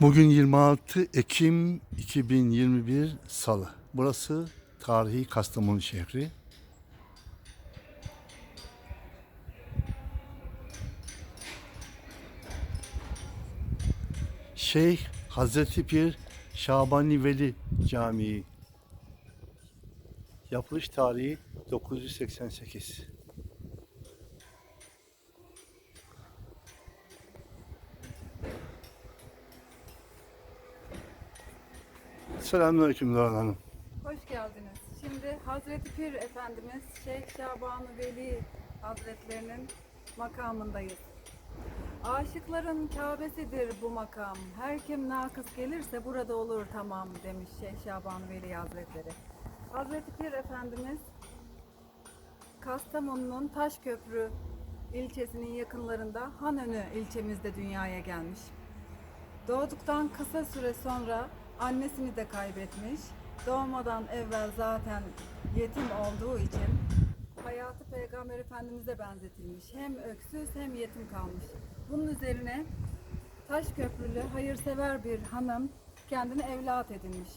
Bugün 26 Ekim 2021 Salı. Burası tarihi Kastamonu şehri. Şeyh Hazreti Pir Şabani Veli Camii. Yapılış tarihi 988. Selamünaleyküm Doğan Hanım. Hoş geldiniz. Şimdi Hazreti Pir Efendimiz Şeyh şaban Veli Hazretlerinin makamındayız. Aşıkların Kabe'sidir bu makam. Her kim nakıs gelirse burada olur tamam demiş Şeyh şaban Veli Hazretleri. Hazreti Pir Efendimiz Kastamonu'nun Taşköprü ilçesinin yakınlarında Hanönü ilçemizde dünyaya gelmiş. Doğduktan kısa süre sonra annesini de kaybetmiş. Doğmadan evvel zaten yetim olduğu için hayatı Peygamber Efendimiz'e benzetilmiş. Hem öksüz hem yetim kalmış. Bunun üzerine Taşköprülü hayırsever bir hanım kendini evlat edinmiş.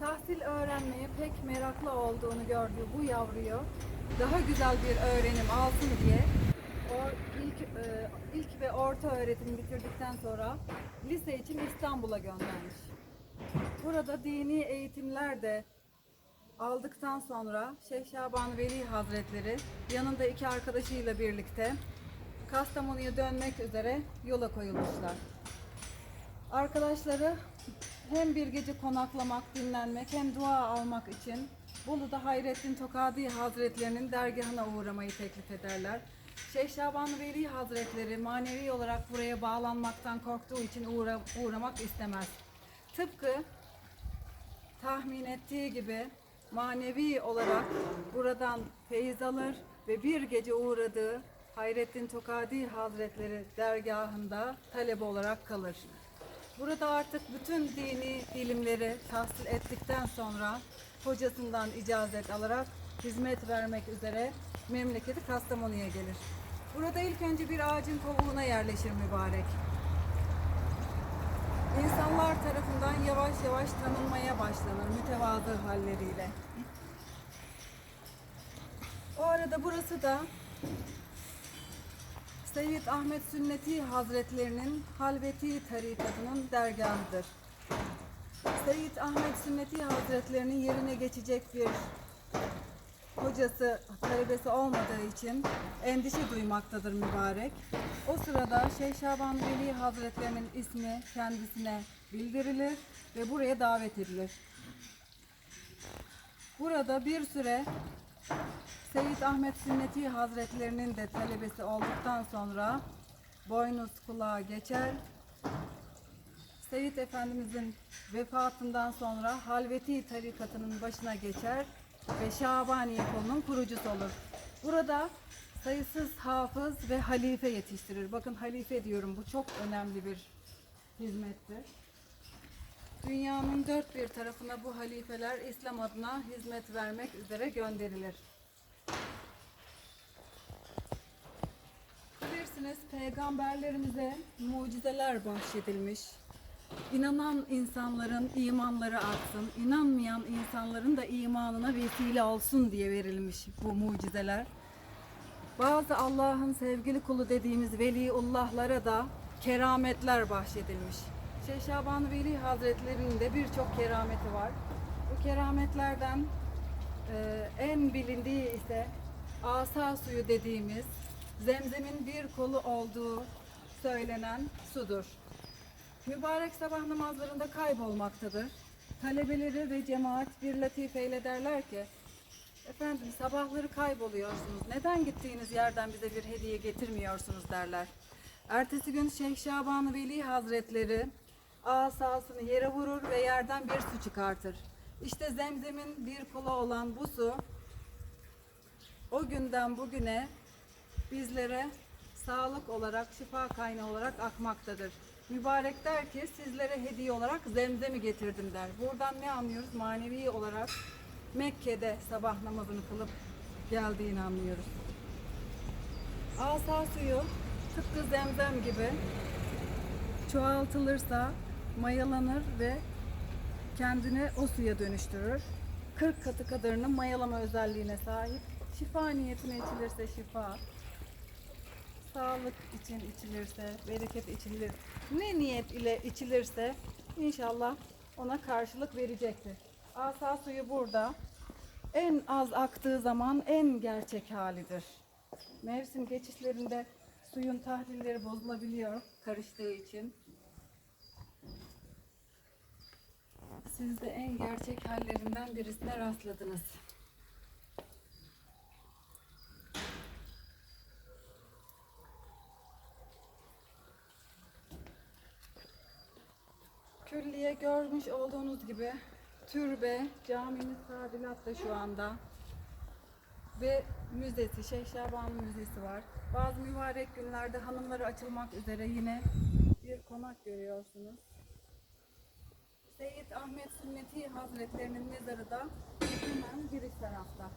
Tahsil öğrenmeye pek meraklı olduğunu gördüğü bu yavruyu daha güzel bir öğrenim alsın diye ilk e, ilk ve orta öğretimi bitirdikten sonra lise için İstanbul'a göndermiş. Burada dini eğitimler de aldıktan sonra Şeyh Şaban Veli Hazretleri yanında iki arkadaşıyla birlikte Kastamonu'ya dönmek üzere yola koyulmuşlar. Arkadaşları hem bir gece konaklamak, dinlenmek hem dua almak için Bolu'da Hayrettin Tokadi Hazretlerinin dergahına uğramayı teklif ederler. Şeyh Şaban Veli Hazretleri manevi olarak buraya bağlanmaktan korktuğu için uğra- uğramak istemez. Tıpkı tahmin ettiği gibi manevi olarak buradan feyiz alır ve bir gece uğradığı Hayrettin Tokadi Hazretleri dergahında talebe olarak kalır. Burada artık bütün dini ilimleri tahsil ettikten sonra hocasından icazet alarak hizmet vermek üzere memleketi Kastamonu'ya gelir. Burada ilk önce bir ağacın kovuğuna yerleşir mübarek. İnsanlar tarafından yavaş yavaş tanınmaya başlanır mütevazı halleriyle. O arada burası da Seyyid Ahmet Sünneti Hazretlerinin Halveti tarikatının dergahıdır. Seyyid Ahmet Sünneti Hazretlerinin yerine geçecek bir hocası, talebesi olmadığı için endişe duymaktadır mübarek. O sırada Şeyh Şaban Veli Hazretlerinin ismi kendisine bildirilir ve buraya davet edilir. Burada bir süre Seyyid Ahmet Sünneti Hazretlerinin de talebesi olduktan sonra boynuz kulağa geçer. Seyyid Efendimizin vefatından sonra Halveti tarikatının başına geçer ve Şabaniye kolunun kurucusu olur. Burada sayısız hafız ve halife yetiştirir. Bakın halife diyorum bu çok önemli bir hizmettir. Dünyanın dört bir tarafına bu halifeler İslam adına hizmet vermek üzere gönderilir. Bilirsiniz peygamberlerimize mucizeler bahşedilmiş. İnanan insanların imanları artsın, inanmayan insanların da imanına vesile olsun diye verilmiş bu mucizeler. Bazı Allah'ın sevgili kulu dediğimiz veliullahlara da kerametler bahşedilmiş. Şeyh Şaban Veli Hazretleri'nin de birçok kerameti var. Bu kerametlerden e, en bilindiği ise asa suyu dediğimiz zemzemin bir kolu olduğu söylenen sudur. Mübarek sabah namazlarında kaybolmaktadır. Talebeleri ve cemaat bir latifeyle derler ki Efendim sabahları kayboluyorsunuz. Neden gittiğiniz yerden bize bir hediye getirmiyorsunuz derler. Ertesi gün Şeyh Şaban Veli Hazretleri asasını yere vurur ve yerden bir su çıkartır. İşte zemzemin bir kolu olan bu su o günden bugüne bizlere sağlık olarak, şifa kaynağı olarak akmaktadır. Mübarek der ki sizlere hediye olarak zemzemi getirdim der. Buradan ne anlıyoruz? Manevi olarak Mekke'de sabah namazını kılıp geldiğini anlıyoruz. Asa suyu tıpkı zemzem gibi çoğaltılırsa mayalanır ve kendini o suya dönüştürür. 40 katı kadarının mayalama özelliğine sahip. Şifa niyetine içilirse şifa, sağlık için içilirse, bereket içilir. Ne niyet ile içilirse inşallah ona karşılık verecektir. Asa suyu burada. En az aktığı zaman en gerçek halidir. Mevsim geçişlerinde suyun tahlilleri bozulabiliyor karıştığı için. Siz de en gerçek hallerinden birisine rastladınız. Külliye görmüş olduğunuz gibi türbe, camimiz tadilatta şu anda. Ve müzesi, Şeyh Şaban Müzesi var. Bazı mübarek günlerde hanımları açılmak üzere yine bir konak görüyorsunuz. Seyyid Ahmet Sünneti Hazretlerinin mezarı da hemen giriş tarafta.